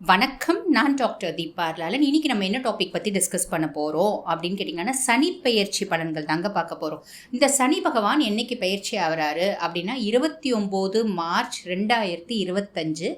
வணக்கம் நான் டாக்டர் தீபார்லாலன் லாலன் இன்னைக்கு நம்ம என்ன டாபிக் பற்றி டிஸ்கஸ் பண்ண போகிறோம் அப்படின்னு கேட்டிங்கன்னா சனி பெயர்ச்சி பலன்கள் தாங்க பார்க்க போகிறோம் இந்த சனி பகவான் என்னைக்கு பயிற்சி ஆகிறாரு அப்படின்னா இருபத்தி ஒம்பது மார்ச் ரெண்டாயிரத்தி இருபத்தஞ்சு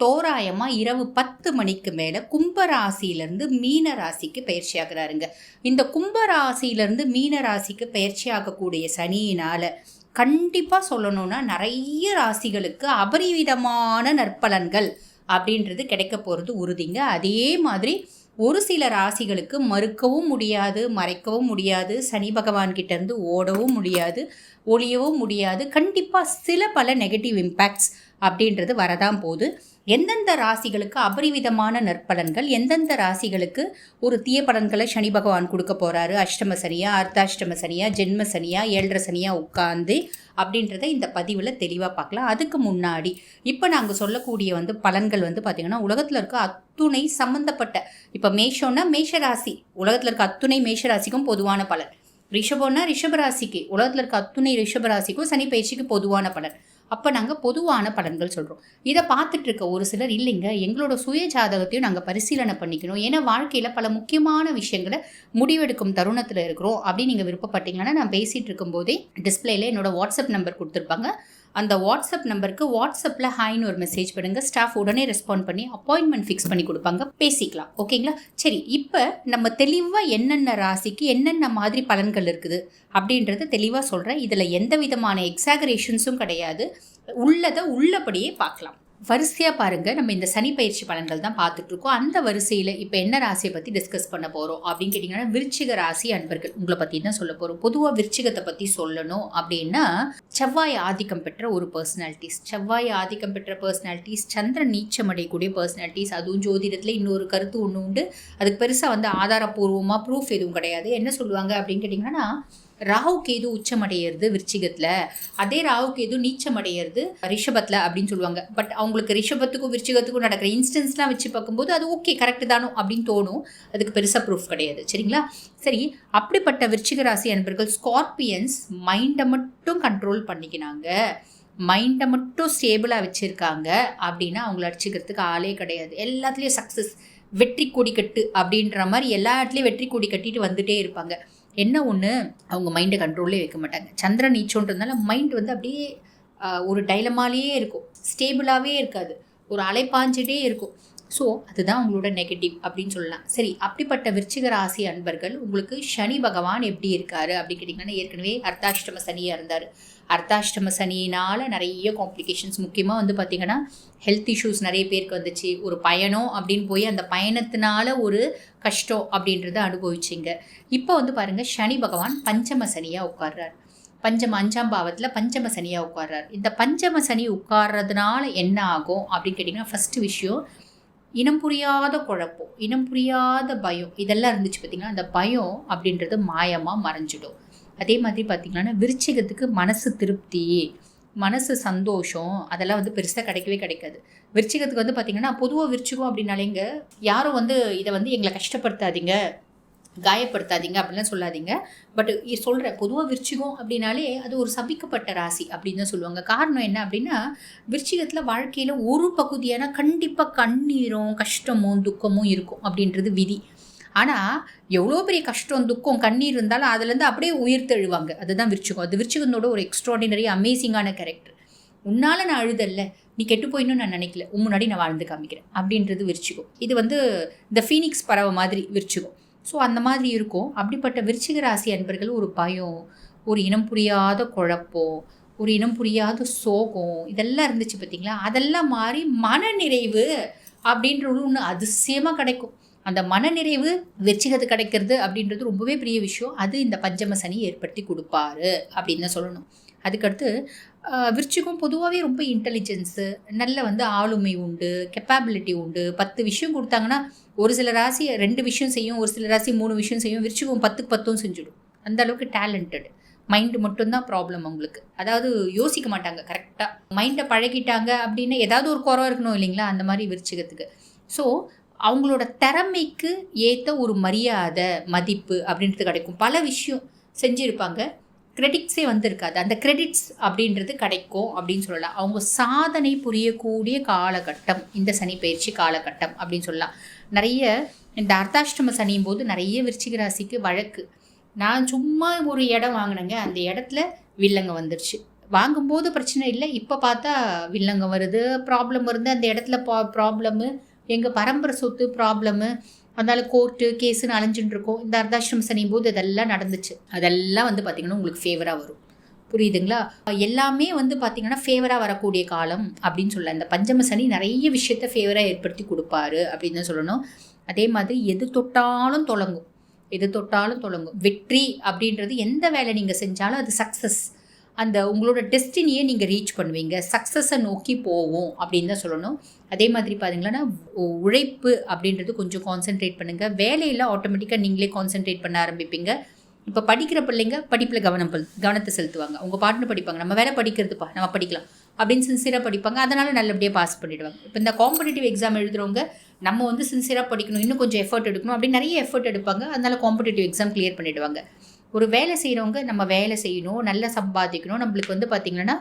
தோராயமாக இரவு பத்து மணிக்கு மேலே கும்பராசியிலேருந்து மீன ராசிக்கு பயிற்சி ஆகிறாருங்க. இந்த கும்பராசியிலேருந்து மீன ராசிக்கு பயிற்சி ஆகக்கூடிய சனியினால் கண்டிப்பாக சொல்லணும்னா நிறைய ராசிகளுக்கு அபரிவிதமான நற்பலன்கள் அப்படின்றது கிடைக்க போகிறது உறுதிங்க. அதே மாதிரி ஒரு சில ராசிகளுக்கு மறுக்கவும் முடியாது மறைக்கவும் முடியாது சனி பகவான்கிட்டேருந்து ஓடவும் முடியாது ஒழியவும் முடியாது. கண்டிப்பாக சில பல நெகட்டிவ் இம்பேக்ட்ஸ் அப்படின்றது வரதான் போகுது. எந்தெந்த ராசிகளுக்கு அபரிவிதமான நற்பலன்கள் எந்தெந்த ராசிகளுக்கு ஒரு தீய பலன்களை சனி பகவான் கொடுக்க போகிறாரு அஷ்டம சனியா அர்த்தாஷ்டம சனியா ஜென்ம சனியா ஏழரை சனியா உட்காந்து அப்படின்றத இந்த பதிவில் தெளிவாக பார்க்கலாம். அதுக்கு முன்னாடி இப்போ நாங்கள் சொல்லக்கூடிய வந்து பலன்கள் வந்து பார்த்திங்கன்னா உலகத்தில் இருக்க அத்துணை சம்மந்தப்பட்ட இப்போ மேஷோன்னா மேஷராசி உலகத்தில் இருக்க அத்துணை மேஷராசிக்கும் பொதுவான பலன். ரிஷபம்னா ரிஷபராசிக்கு உலகத்தில் இருக்க அத்துணை ரிஷபராசிக்கும் சனி பயிற்சிக்கு பொதுவான பலன். அப்போ நாங்கள் பொதுவான பலன்கள் சொல்கிறோம் இதை பார்த்துட்டு இருக்க ஒரு சிலர் இல்லைங்க எங்களோட சுய ஜாதகத்தையும் நாங்கள் பரிசீலனை பண்ணிக்கணும். ஏன்னா வாழ்க்கையில் பல முக்கியமான விஷயங்களை முடிவெடுக்கும் தருணத்தில் இருக்கிறோம் அப்படின்னு நீங்கள் விருப்பப்பட்டீங்கன்னா நான் பேசிகிட்டு இருக்கும்போதே டிஸ்பிளேல என்னோட வாட்ஸ்அப் நம்பர் கொடுத்துருப்பாங்க. அந்த வாட்ஸ்அப் நம்பருக்கு வாட்ஸ்அப்பில் ஹாய்னு ஒரு மெசேஜ் பண்ணுங்க. ஸ்டாஃப் உடனே ரெஸ்பாண்ட் பண்ணி அப்பாயின்மெண்ட் ஃபிக்ஸ் பண்ணி கொடுப்பாங்க. பேசிக்கலாம். ஓகேங்களா சரி இப்போ நம்ம தெளிவாக என்னென்ன ராசிக்கு என்னென்ன மாதிரி பலன்கள் இருக்குது அப்படின்றத தெளிவாக சொல்கிறேன் இதில் எந்த விதமான எக்ஸாகரேஷன்ஸும் கிடையாது. உள்ளதை உள்ளபடியே பார்க்கலாம். வரிசையாக பாருங்கள் நம்ம இந்த சனி பயிற்சி பலன்கள் தான் பார்த்துட்ருக்கோம் அந்த வரிசையில் இப்போ என்ன ராசியை பற்றி டிஸ்கஸ் பண்ண போகிறோம் அப்படின்னு கேட்டிங்கன்னா விருச்சிக ராசி அன்பர்கள் உங்களை பற்றி தான் சொல்ல போகிறோம் பொதுவாக விருச்சிகத்தை பற்றி சொல்லணும் அப்படின்னா செவ்வாய் ஆதிக்கம் பெற்ற ஒரு பர்சனாலிட்டிஸ் செவ்வாய் ஆதிக்கம் பெற்ற பர்சனாலிட்டிஸ் சந்திரன் நீச்சம் அடையக்கூடிய பர்சனாலிட்டிஸ் அதுவும் ஜோதிடத்தில் இன்னொரு கருத்து ஒன்று உண்டு. அதுக்கு பெருசாக வந்து ஆதாரப்பூர்வமாக ப்ரூஃப் எதுவும் கிடையாது. என்ன சொல்லுவாங்க அப்படின்னு கேட்டிங்கன்னா ராகு கேது உச்சமடையிறது விருச்சிகத்தில். அதே ராகு கேது நீச்சமடையிறது ரிஷபத்தில் அப்படின்னு சொல்லுவாங்க. பட் அவங்களுக்கு ரிஷபத்துக்கும் விருச்சிகத்துக்கும் நடக்கிற இன்ஸ்டன்ஸ்லாம் வச்சு பார்க்கும்போது அது ஓகே கரெக்டு தானோ அப்படின்னு தோணும். அதுக்கு பெருசாக ப்ரூஃப் கிடையாது. சரிங்களா? சரி அப்படிப்பட்ட விருச்சிக ராசி அன்பர்கள் ஸ்கார்பியன்ஸ் மைண்டை மட்டும் கண்ட்ரோல் பண்ணிக்கினாங்க. மைண்டை மட்டும் ஸ்டேபிளாக வச்சுருக்காங்க அப்படின்னா அவங்கள அடிச்சுக்கிறதுக்கு ஆளே கிடையாது. எல்லாத்துலேயும் சக்ஸஸ் வெற்றி கொடி கட்டு அப்படின்ற மாதிரி எல்லா இடத்துலையும் வெற்றி கொடி கட்டிட்டு வந்துட்டே இருப்பாங்க. என்ன ஒன்று அவங்க மைண்டை கண்ட்ரோல்லே வைக்க மாட்டாங்க. சந்திரன் நீச்சோன்றதுனால மைண்ட் வந்து அப்படியே ஒரு டைலமாலேயே இருக்கும். ஸ்டேபிளாகவே இருக்காது. ஒரு அலைப்பாஞ்சிட்டே இருக்கும். ஸோ அதுதான் உங்களோட நெகட்டிவ் அப்படின்னு சொல்லலாம். சரி அப்படிப்பட்ட விருச்சிக ராசி அன்பர்கள் உங்களுக்கு சனி பகவான் எப்படி இருக்காரு அப்படின்னு கேட்டிங்கன்னா ஏற்கனவே அர்த்தாஷ்டம சனியாக இருந்தார். அர்த்தாஷ்டம சனியினால் நிறைய காம்ப்ளிகேஷன்ஸ் முக்கியமாக வந்து பார்த்திங்கன்னா ஹெல்த் இஷ்யூஸ் நிறைய பேருக்கு வந்துச்சு. ஒரு பயணம் அப்படின்னு போய் அந்த பயணத்தினால ஒரு கஷ்டம் அப்படின்றத அனுபவிச்சிங்க. இப்போ வந்து பாருங்கள் சனி பகவான் பஞ்சம சனியாக உட்கார்றார். பஞ்சம அஞ்சாம் பாவத்தில் பஞ்சம சனியாக உட்கார்றார். இந்த பஞ்சம சனி உட்கார்றதுனால என்ன ஆகும் அப்படின்னு கேட்டிங்கன்னா ஃபஸ்ட்டு விஷயம் இனம் புரியாத குழப்பம் இனம் புரியாத பயம் இதெல்லாம் இருந்துச்சு பார்த்திங்கன்னா அந்த பயம் அப்படின்றது மாயமாக மறைஞ்சிடும். அதே மாதிரி பார்த்திங்கன்னா விருச்சிகத்துக்கு மனசு திருப்தி மனசு சந்தோஷம் அதெல்லாம் வந்து பெருசாக கிடைக்கவே கிடைக்காது. விருச்சிகத்துக்கு வந்து பார்த்திங்கன்னா பொதுவாக விருச்சிகம் அப்படின்னாலேங்க யாரும் வந்து இதை வந்து எங்களை கஷ்டப்படுத்தாதீங்க காயப்படுத்தாதீங்க அப்படிலாம் சொல்லாதீங்க. பட் சொல்கிறேன் பொதுவாக விருச்சிகம் அப்படின்னாலே அது ஒரு சபிக்கப்பட்ட ராசி அப்படின்னு தான் சொல்லுவாங்க. காரணம் என்ன அப்படின்னா விருச்சிகத்தில் வாழ்க்கையில் ஒரு பகுதியான கண்டிப்பாக கண்ணீரும் கஷ்டமும் துக்கமும் இருக்கும் அப்படின்றது விதி. ஆனால் எவ்வளோ பெரிய கஷ்டம் துக்கம் கண்ணீர் இருந்தாலும் அதுலேருந்து அப்படியே உயிர் தெழுவாங்க. அதுதான் விருச்சிகம். அது விருச்சிகனோட ஒரு எக்ஸ்ட்ராடினரி அமேசிங்கான கேரக்டர் உன்னால் நான் அழுதல்ல நீ கெட்டு போயின்னு நான் நினைக்கல. உன் முன்னாடி நான் வாழ்ந்து காமிக்கிறேன். அப்படின்றது விருச்சிகம். இது வந்து இந்த ஃபீனிக்ஸ் பறவை மாதிரி விருச்சிகம். ஸோ அந்த மாதிரி இருக்கும். அப்படிப்பட்ட விருச்சிக ராசி அன்பர்கள் ஒரு பயம் ஒரு இனம் புரியாத குழப்பம் ஒரு இனம் புரியாத சோகம் இதெல்லாம் இருந்துச்சு பார்த்தீங்களா அதெல்லாம் மாறி மன நிறைவு அப்படின்றது ஒன்று அதிசயமாக கிடைக்கும். அந்த மனநிறைவு வெற்றிகத்து கிடைக்கிறது அப்படின்றது ரொம்பவே பெரிய விஷயம். அது இந்த பஞ்சம சனி ஏற்படுத்தி கொடுப்பாரு அப்படின்னு தான் சொல்லணும். அதுக்கடுத்து விருச்சிகம் பொதுவாகவே ரொம்ப இன்டெலிஜென்ஸு நல்ல வந்து ஆளுமை உண்டு கெப்பாபிலிட்டி உண்டு. பத்து விஷயம் கொடுத்தாங்கன்னா ஒரு சில ராசி ரெண்டு விஷயம் செய்யும் ஒரு சில ராசி மூணு விஷயம் செய்யும் விருச்சிகம் பத்துக்கு பத்தும் செஞ்சிடும். அந்த அளவுக்கு டேலண்டட் மைண்டு மட்டும்தான் ப்ராப்ளம் அவங்களுக்கு. அதாவது யோசிக்க மாட்டாங்க கரெக்டாக மைண்டை பழகிட்டாங்க அப்படின்னு ஏதாவது ஒரு குறம் இருக்கணும் இல்லைங்களா? அந்த மாதிரி விருச்சிகத்துக்கு. ஸோ அவங்களோட திறமைக்கு ஏற்ற ஒரு மரியாதை மதிப்பு அப்படின்றது கிடைக்கும். பல விஷயம் செஞ்சுருப்பாங்க. கிரெடிட்ஸே வந்திருக்காது. அந்த கிரெடிட்ஸ் அப்படின்றது கிடைக்கும் அப்படின்னு சொல்லலாம். அவங்க சாதனை புரியக்கூடிய காலகட்டம் இந்த சனி பயிற்சி காலகட்டம் அப்படின்னு சொல்லலாம். நிறைய இந்த அர்த்தாஷ்டம சனியும் போது நிறைய விருச்சிக ராசிக்கு வழக்கு. நான் சும்மா ஒரு இடம் வாங்கினேங்க. அந்த இடத்துல வில்லங்க வந்துருச்சு. வாங்கும்போது பிரச்சனை இல்லை. இப்போ பார்த்தா வில்லங்க வருது ப்ராப்ளம் வருது. அந்த இடத்துல ப்ரா ப்ராப்ளமு எங்கள் பரம்பரை சொத்து ப்ராப்ளமு அதனால் கோர்ட்டு கேஸுன்னு அலைஞ்சுட்டு இருக்கோம் இந்த அர்த்தாஷ்டிரம் சனியும் போது இதெல்லாம் நடந்துச்சு. அதெல்லாம் வந்து பார்த்திங்கன்னா உங்களுக்கு ஃபேவராக வரும். புரியுதுங்களா? எல்லாமே வந்து பார்த்திங்கன்னா ஃபேவராக வரக்கூடிய காலம் அப்படின்னு சொல்லலாம் இந்த பஞ்சம சனி நிறைய விஷயத்த ஃபேவராக ஏற்படுத்தி கொடுப்பாரு அப்படின்னு தான் சொல்லணும். அதே மாதிரி எது தொட்டாலும் தொடங்கும் எது தொட்டாலும் தொடங்கும் வெற்றி அப்படின்றது எந்த வேலை நீங்கள் செஞ்சாலும் அது சக்ஸஸ் அந்த உங்களோட டெஸ்டினியை நீங்கள் ரீச் பண்ணுவீங்க. சக்ஸஸை நோக்கி போவோம் அப்படின்னு தான் சொல்லணும். அதே மாதிரி பார்த்தீங்கன்னா உழைப்பு அப்படின்றது கொஞ்சம் கான்சென்ட்ரேட் பண்ணுங்கள் வேலையில் ஆட்டோமேட்டிக்காக நீங்களே கான்சென்ட்ரேட் பண்ண ஆரம்பிப்பீங்க. இப்போ படிக்கிற பிள்ளைங்க படிப்பில் கவனம் கவனத்தை செலுத்துவாங்க. உங்கள் பாட்டுன்னு படிப்பாங்க. நம்ம வேலை படிக்கிறதுப்பா நம்ம படிக்கலாம் அப்படின்னு சின்சியராக படிப்பாங்க. அதனால் நல்லபடியாக பாஸ் பண்ணிவிடுவாங்க இப்போ இந்த காம்படிட்டிவ் எக்ஸாம் எழுதுகிறவங்க நம்ம வந்து சின்சியராக படிக்கணும். இன்னும் கொஞ்சம் எஃபர்ட் எடுக்கணும் அப்படின்னு நிறைய எஃபர்ட் எடுப்பாங்க. அதனால் காம்படிட்டிவ் எக்ஸாம் கிளியர் பண்ணிவிடுவாங்க ஒரு வேலை செய்கிறவங்க நம்ம வேலை செய்யணும் நல்லா சம்பாதிக்கணும். நம்மளுக்கு வந்து பார்த்திங்கன்னா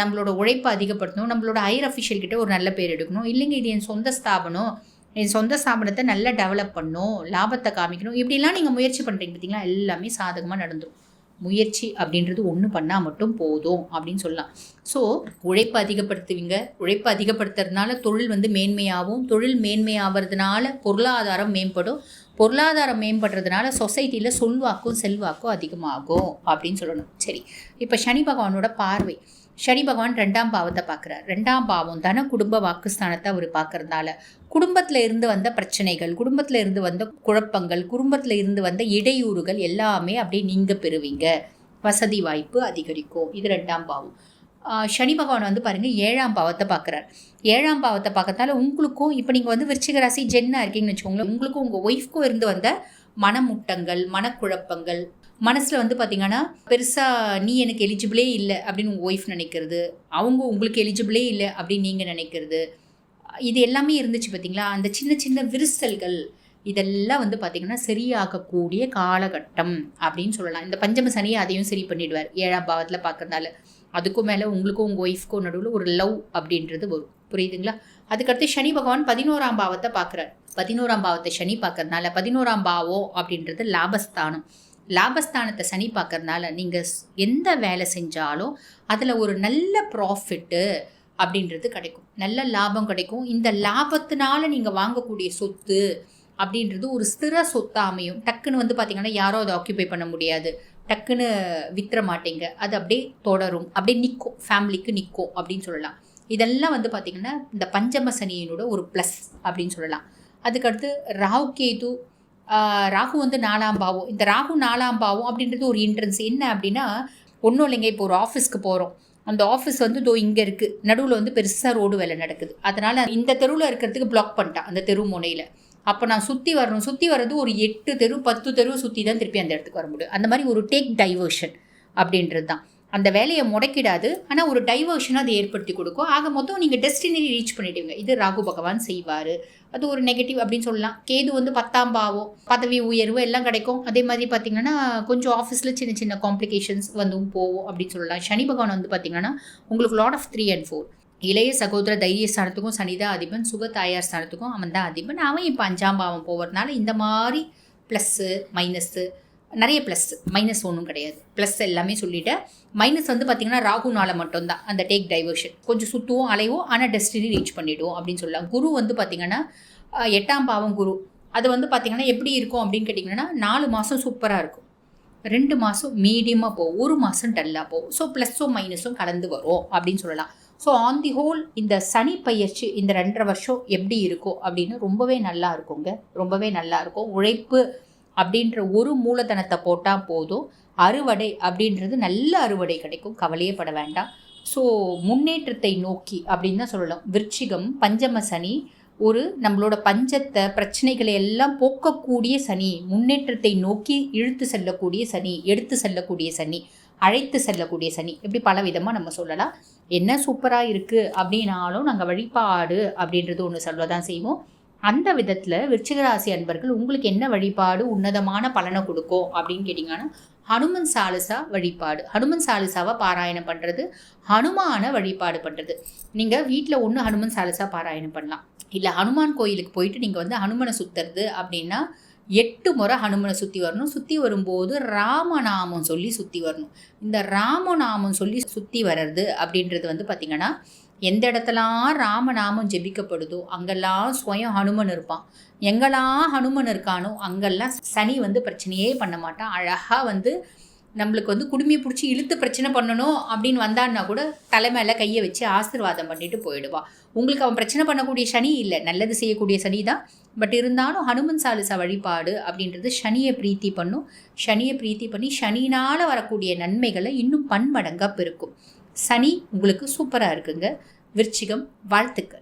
நம்மளோட உழைப்பை அதிகப்படுத்தணும். நம்மளோட ஹையர் அஃபிஷியல் கிட்ட ஒரு நல்ல பேர் எடுக்கணும். இல்லைங்க இது என் சொந்த ஸ்தாபனம். என் சொந்த ஸ்தாபனத்தை நல்லா டெவலப் பண்ணும் லாபத்தை காமிக்கணும். இப்படிலாம் நீங்கள் முயற்சி பண்ணுறீங்க பார்த்தீங்களா எல்லாமே சாதகமாக நடந்துடும் முயற்சி அப்படின்றது ஒன்று பண்ணால் மட்டும் போதும் அப்படின்னு சொல்லலாம். ஸோ உழைப்பு அதிகப்படுத்துவீங்க. உழைப்பு அதிகப்படுத்துறதுனால தொழில் வந்து மேன்மையாகும். தொழில் மேன்மையாகிறதுனால பொருளாதாரம் மேம்படும். பொருளாதாரம் மேம்படுறதுனால சொசைட்டியில் சொல்வாக்கும் செல்வாக்கும் அதிகமாகும் அப்படின்னு சொல்லணும். சரி இப்போ சனி பகவானோட பார்வை. சனி பகவான் ரெண்டாம் பாவத்தை பார்க்குறார். ரெண்டாம் பாவம் தன குடும்ப வாக்குஸ்தானத்தை அவர் பார்க்குறதுனால குடும்பத்தில் இருந்து வந்த பிரச்சனைகள் குடும்பத்தில் இருந்து வந்த குழப்பங்கள் குடும்பத்தில் இருந்து வந்த இடையூறுகள் எல்லாமே அப்படியே நீங்கள் பெறுவீங்க. வசதி வாய்ப்பு அதிகரிக்கும். இது ரெண்டாம் பாவம். சனி பகவான் வந்து பாருங்கள் ஏழாம் பாவத்தை பார்க்குறார். ஏழாம் பாவத்தை பார்க்கறதால உங்களுக்கும் இப்போ நீங்கள் வந்து விருச்சிக ராசி ஜென்னாக இருக்கீங்கன்னு வச்சுக்கோங்களேன் உங்களுக்கும் உங்கள் ஒய்ஃப்க்கும் இருந்து வந்த மனமுட்டங்கள் மனக்குழப்பங்கள் மனசில் வந்து பார்த்திங்கன்னா பெருசாக நீ எனக்கு எலிஜிபிளே இல்லை அப்படின்னு உங்கள் ஒய்ஃப் நினைக்கிறது அவங்க உங்களுக்கு எலிஜிபிளே இல்லை அப்படின்னு நீங்கள் நினைக்கிறது இது எல்லாமே இருந்துச்சு பார்த்தீங்களா அந்த சின்ன சின்ன விரிசல்கள் இதெல்லாம் வந்து பார்த்திங்கன்னா சரியாகக்கூடிய காலகட்டம் அப்படின்னு சொல்லலாம். இந்த பஞ்சம சனியை அதையும் சரி பண்ணிடுவார் ஏழாம் பாவத்தில் பார்க்கறதால. அதுக்கும் மேலே உங்களுக்கும் உங்கள் ஒய்ஃப்க்கும் நடுவில் ஒரு லவ் அப்படின்றது வரும். புரியுதுங்களா? அதுக்கடுத்து சனி பகவான் பதினோராம் பாவத்தை பார்க்குறாரு. பதினோராம் பாவத்தை சனி பார்க்கறதுனால பதினோராம் பாவம் அப்படின்றது லாபஸ்தானம். லாபஸ்தானத்தை சனி பார்க்கறதுனால நீங்கள் எந்த வேலை செஞ்சாலும் அதில் ஒரு நல்ல ப்ராஃபிட்டு அப்படின்றது கிடைக்கும். நல்ல லாபம் கிடைக்கும். இந்த லாபத்தினால நீங்கள் வாங்கக்கூடிய சொத்து அப்படின்றது ஒரு ஸ்திர சொத்தாக அமையும். டக்குன்னு வந்து பார்த்திங்கன்னா யாரும் அதை ஆக்கியபை பண்ண முடியாது. டக்குன்னு விற்ற மாட்டேங்க. அது அப்படியே தொடரும். அப்படியே நிற்கும் ஃபேமிலிக்கு நிற்கும் அப்படின்னு சொல்லலாம். இதெல்லாம் வந்து பார்த்திங்கன்னா இந்த பஞ்சம சனியினோட ஒரு ப்ளஸ் அப்படின்னு சொல்லலாம். அதுக்கடுத்து ராகு கேது ராகு வந்து நாலாம் பாவம். இந்த ராகு நாலாம் பாவம் அப்படின்றது ஒரு இன்ட்ரன்ஸ் என்ன அப்படின்னா ஒன்றும் இல்லைங்க. இப்போ ஒரு ஆஃபீஸ்க்கு போகிறோம் அந்த ஆஃபீஸ் வந்து இதோ இங்கே இருக்குது நடுவில் வந்து பெருசாக ரோடு வேலை நடக்குது. அதனால் இந்த தெருவில் இருக்கிறதுக்கு பிளாக் பண்ணிட்டான். அந்த தெரு முனையில். அப்போ நான் சுற்றி வரணும். சுற்றி வர்றது ஒரு எட்டு தெரு பத்து தெரு சுற்றி தான் திருப்பி அந்த இடத்துக்கு வர முடியும். அந்த மாதிரி ஒரு டேக் டைவர்ஷன் அப்படின்றது தான் அந்த வேலையை முடக்கிடாது. ஆனால் ஒரு டைவர்ஷனை அதை ஏற்படுத்தி கொடுக்கும். ஆக மொத்தம் நீங்கள் டெஸ்டினி ரீச் பண்ணிடுவீங்க இது ராகு பகவான் செய்வார். அது ஒரு நெகட்டிவ் அப்படின்னு சொல்லலாம். கேது வந்து பத்தாம் பாவம் பதவி உயர்வு எல்லாம் கிடைக்கும். அதே மாதிரி பார்த்தீங்கன்னா கொஞ்சம் ஆஃபீஸில் சின்ன சின்ன காம்ப்ளிகேஷன்ஸ் வந்தும் போவோம் அப்படின்னு சொல்லலாம். சனி பகவான் வந்து பார்த்தீங்கன்னா உங்களுக்கு lot of three and four இளைய சகோதர தைரிய ஸ்தானத்துக்கும் சனிதா அதிபன் சுக தாயார் ஸ்தானத்துக்கும் அவன் தான் அதிபன். அவன் இப்போ அஞ்சாம் பாவம் போகிறதுனால இந்த மாதிரி ப்ளஸ்ஸு மைனஸ்ஸு நிறைய ப்ளஸ் மைனஸ் ஒன்றும் கிடையாது. ப்ளஸ் எல்லாமே சொல்லிவிட்டேன் மைனஸ் வந்து பார்த்திங்கன்னா ராகுனால மட்டும்தான். அந்த டேக் டைவர்ஷன் கொஞ்சம் சுற்றுவோம் அலைவோம் ஆனால் டெஸ்டினி ரீச் பண்ணிவிடுவோம் அப்படின்னு சொல்லலாம். குரு வந்து பார்த்திங்கன்னா எட்டாம் பாவம் குரு. அது வந்து பார்த்திங்கன்னா எப்படி இருக்கும் அப்படின்னு கேட்டிங்கன்னா நாலு மாதம் சூப்பராக இருக்கும். ரெண்டு மாதம் மீடியமாக போகும். ஒரு மாதம் டல்லாக போகும். ஸோ ப்ளஸ்ஸும் மைனஸும் கலந்து வரும் அப்படின்னு சொல்லலாம். ஸோ ஆன் தி ஹோல் இந்த சனி பயிற்சி இந்த ரெண்டரை வருஷம் எப்படி இருக்கும் அப்படின்னு ரொம்பவே நல்லா இருக்குங்க. ரொம்பவே நல்லா இருக்கும். உழைப்பு அப்படின்ற ஒரு மூலதனத்தை போட்டால் போதும். அறுவடை அப்படின்றது நல்ல அறுவடை கிடைக்கும். கவலையே பட வேண்டாம். ஸோ முன்னேற்றத்தை நோக்கி அப்படின்னு தான் சொல்லலாம். விருச்சிகம் பஞ்சம சனி ஒரு நம்மளோட பஞ்சத்தை பிரச்சனைகளை எல்லாம் போக்கக்கூடிய சனி முன்னேற்றத்தை நோக்கி இழுத்து செல்லக்கூடிய சனி எடுத்து செல்லக்கூடிய சனி அழைத்து செல்லக்கூடிய சனி இப்படி பல விதமாக நம்ம சொல்லலாம். என்ன சூப்பராக இருக்குது அப்படின்னாலும் நாங்கள் வழிபாடு அப்படின்றது ஒன்று சொல்லதான் செய்வோம். அந்த விதத்தில் விருச்சிகராசி அன்பர்கள் உங்களுக்கு என்ன வழிபாடு உன்னதமான பலனை கொடுக்கும் அப்படின்னு கேட்டிங்கன்னா ஹனுமன் சாலிசா வழிபாடு. ஹனுமன் சாலிசாவை பாராயணம் பண்ணுறது ஹனுமான வழிபாடு பண்ணுறது நீங்கள் வீட்டில் ஒன்று ஹனுமன் சாலிசா பாராயணம் பண்ணலாம். இல்லை ஹனுமான் கோயிலுக்கு போயிட்டு நீங்கள் வந்து ஹனுமனை சுற்றுறது அப்படின்னா எட்டு முறை ஹனுமனை சுற்றி வரணும். சுற்றி வரும்போது ராமநாமம் சொல்லி சுற்றி வரணும். இந்த ராமநாமம் சொல்லி சுற்றி வர்றது அப்படின்றது வந்து பார்த்திங்கன்னா எந்த இடத்துலாம் ராமநாமம் ஜெபிக்கப்படுதோ அங்கெல்லாம் ஸ்வயம் ஹனுமன் இருப்பான். எங்கெல்லாம் ஹனுமன் இருக்கானோ அங்கெல்லாம் சனி வந்து பிரச்சனையே பண்ண மாட்டான். அழகாக வந்து நம்மளுக்கு வந்து குடுமையை பிடிச்சி இழுத்து பிரச்சனை பண்ணணும் அப்படின்னு வந்தான்னா கூட தலை மேலே கையை வச்சு ஆசிர்வாதம் பண்ணிட்டு போயிடுவான் உங்களுக்கு அவன் பிரச்சனை பண்ணக்கூடிய சனி இல்லை. நல்லது செய்யக்கூடிய சனி தான். பட் இருந்தாலும் ஹனுமன் சாலிசா வழிபாடு அப்படின்றது சனியை பிரீத்தி பண்ணும். சனியை பிரீத்தி பண்ணி சனினால் வரக்கூடிய நன்மைகளை இன்னும் பன்மடங்காக பெருக்கும். சனி உங்களுக்கு சூப்பராக இருக்குங்க. விருச்சிகம் வாழ்த்துக்கள்.